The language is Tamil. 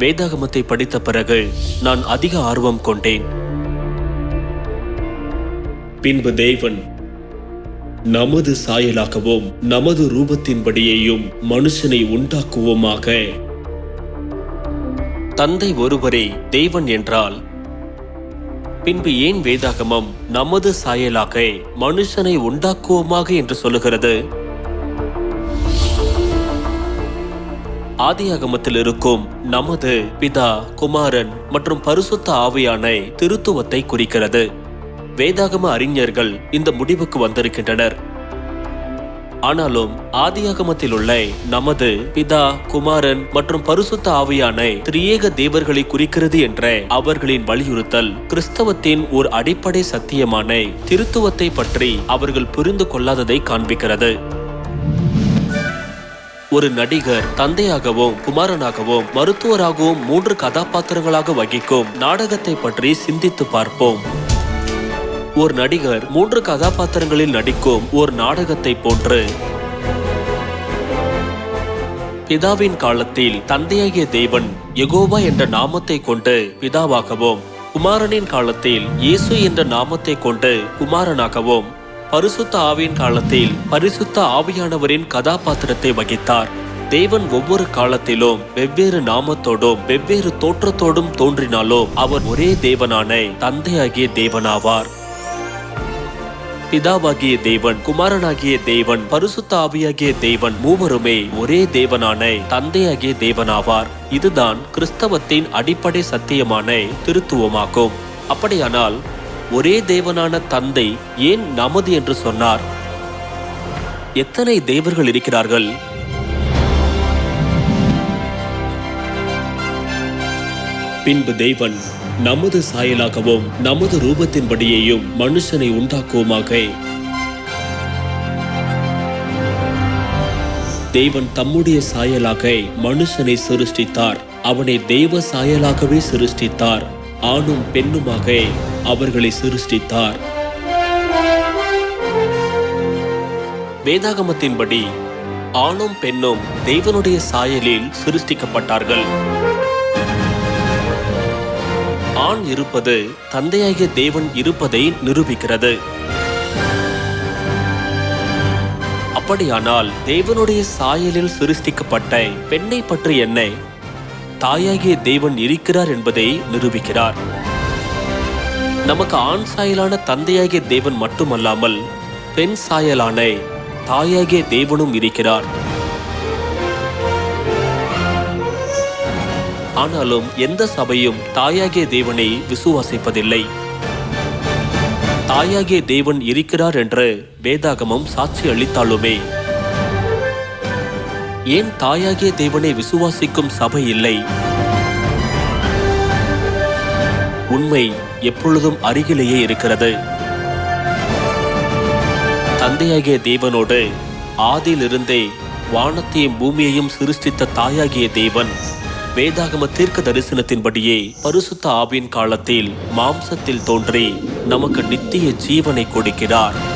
வேதாகமத்தை படித்த பிறகு நான் அதிக ஆர்வம் கொண்டேன். பின்பு தேவன் நமது சாயலாகவும் நமது ரூபத்தின்படியேயும் மனுஷனை உண்டாக்குவோமாக. தந்தை ஒருவரே தேவன் என்றால் பின்பு ஏன் வேதாகமம் நமது சாயலாக மனுஷனை உண்டாக்குவோமாக? என்று சொல்லுகிறது. ஆதியாகமத்தில் இருக்கும் நமது பிதா குமாரன் மற்றும் பரிசுத்த ஆவியான திருத்துவத்தை குறிக்கிறது. வேதாகம அறிஞர்கள் இந்த முடிவுக்கு வந்திருக்கின்றனர். ஆனாலும் ஆதியாகமத்தில் உள்ள நமது பிதா குமாரன் மற்றும் பரிசுத்த ஆவியான திரியேக தேவர்களை குறிக்கிறது என்ற அவர்களின் வலியுறுத்தல் கிறிஸ்தவத்தின் ஒரு அடிப்படை சத்தியமான திருத்துவத்தை பற்றி அவர்கள் புரிந்து கொள்ளாததை காண்பிக்கிறது. ஒரு நடிகர் தந்தையாகவும் குமாரனாகவும் மருத்துவராகவும் மூன்று கதாபாத்திரங்களாக வகிக்கும் நாடகத்தை பற்றி சிந்தித்து பார்ப்போம். ஒரு நடிகர் மூன்று கதாபாத்திரங்களில் நடிக்கும் ஒரு நாடகத்தை போன்று. பிதாவின் காலத்தில் தந்தையாகிய தேவன் எகோவா என்ற நாமத்தை கொண்டு பிதாவாகவும் குமாரனின் காலத்தில் இயேசு என்ற நாமத்தை கொண்டு குமாரனாகவும் பரிசுத்த ஆவியின் காலத்தில் பரிசுத்த ஆவியானவரின் கதாபாத்திரத்தை வகித்தார். தேவன் ஒவ்வொரு காலத்திலும் வெவ்வேறு நாமத்தோடும் வெவ்வேறு தோற்றத்தோடும் தோன்றினாலும் அவர் ஒரே தேவனான தந்தையாகிய தேவனாவார். பிதாவாகிய தேவன் குமாரனாகிய தேவன் பரிசுத்த ஆவியாகிய தேவன் மூவருமே ஒரே தேவனான தந்தையாகிய தேவனாவார். இதுதான் கிறிஸ்தவத்தின் அடிப்படை சத்தியமான திருத்துவமாகும். அப்படியானால் ஒரே தேவனான தந்தை ஏன் நமது என்று சொன்னார். எத்தனை தேவர்கள் இருக்கிறார்கள்? பின்பு தேவன் நமது சாயலாகவும் நமது ரூபத்தின்படியேயும் மனுஷனை உண்டாக்குவோமாக. தேவன் தம்முடைய சாயலாக மனுஷனை சிருஷ்டித்தார். அவனை தெய்வ சாயலாகவே சிருஷ்டித்தார். ஆணும் பெண்ணுமாக அவர்களை சிருஷ்டித்தார். வேதாகமத்தின்படி ஆணும் பெண்ணும் தேவனுடைய சாயலில் சிருஷ்டிக்கப்பட்டார்கள். ஆண் இருப்பது தந்தையாகிய தேவன் இருப்பதை நிரூபிக்கிறது. அப்படியானால் தேவனுடைய சாயலில் சிருஷ்டிக்கப்பட்ட பெண்ணை பற்றி என்ன தாயாகிய தேவன் இருக்கிறார் என்பதை நிரூபிக்கிறார். நமக்கு ஆண் சாயலான தந்தையாகிய தேவன் மட்டுமல்லாமல் பெண் சாயலான தாயாகிய தேவனும் இருக்கிறார். ஆனாலும் எந்த சபையும் தாயாகிய தேவனை விசுவாசிப்பதில்லை. தாயாகிய தேவன் இருக்கிறார் என்று வேதாகமம் சாட்சி அளித்தாலுமே. ஏன் தாயாகிய தேவனை விசுவாசிக்கும் சபை இல்லை? உண்மை எப்பொழுதும் அருகிலேயே இருக்கிறது. தந்தையாகிய தேவனோடு ஆதியிலிருந்தே வானத்தையும் பூமியையும் சிருஷ்டித்த தாயாகிய தேவன் வேதாகம தீர்க்க தரிசனத்தின்படியே பரிசுத்த ஆவின் காலத்தில் மாம்சத்தில் தோன்றி நமக்கு நித்திய ஜீவனை கொடுக்கிறார்.